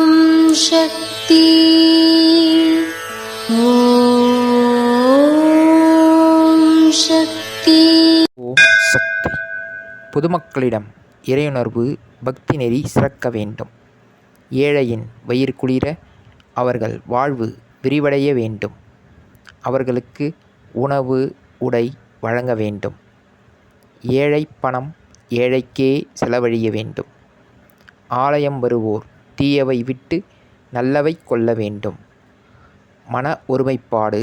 ॐ शक्ति ॐ शक्ति ஓம் சக்தி பொதுமக்களிடம் இறையுணர்வு பக்தி நெறி சிறக்க வேண்டும் ஏழையின் வயிறு குளிர அவர்கள் வாழ்வு விரிவடைய வேண்டும் அவர்களுக்கு உணவு உடை வழங்க வேண்டும் ஏழை பணம் ஏழைக்கே செலவழிய வேண்டும். ஆலயம் வருவோர் தீயவை விட்டு நல்லவை கொள்ள வேண்டும். மன ஒருமைப்பாடு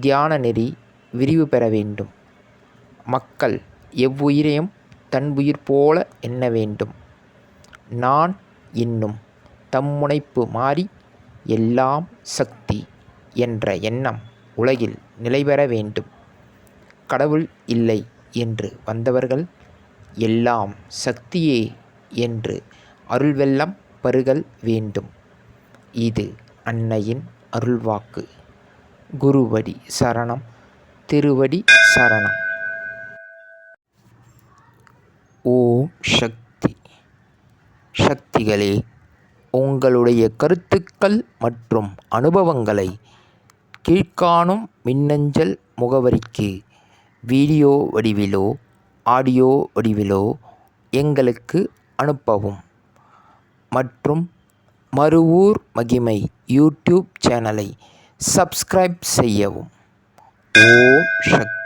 தியான நெறி விரிவு பெற வேண்டும். மக்கள் எவ்வுயிரையும் தன் உயிர் போல எண்ண வேண்டும். நான் என்னும் தம்முனைப்பு மாறி எல்லாம் சக்தி என்ற எண்ணம் உலகில் நிலைபெற வேண்டும். கடவுள் இல்லை என்று வந்தவர்கள் எல்லாம் சக்தியே என்று அருள்வெல்லம் பருகல் வேண்டும். இது அன்னையின் அருள்வாக்கு. குருவடி சரணம் திருவடி சரணம். ஓம் சக்தி. சக்திகளே உங்களுடைய கருத்துக்கள் மற்றும் அனுபவங்களை கீழ்காணும் மின்னஞ்சல் முகவரிக்கு வீடியோ வடிவிலோ ஆடியோ வடிவிலோ எங்களுக்கு அனுப்பவும். மற்றும் மறுவூர் மகிமை யூடியூப் சேனலை சப்ஸ்கிரைப் செய்யவும். ஓம் சக்தி.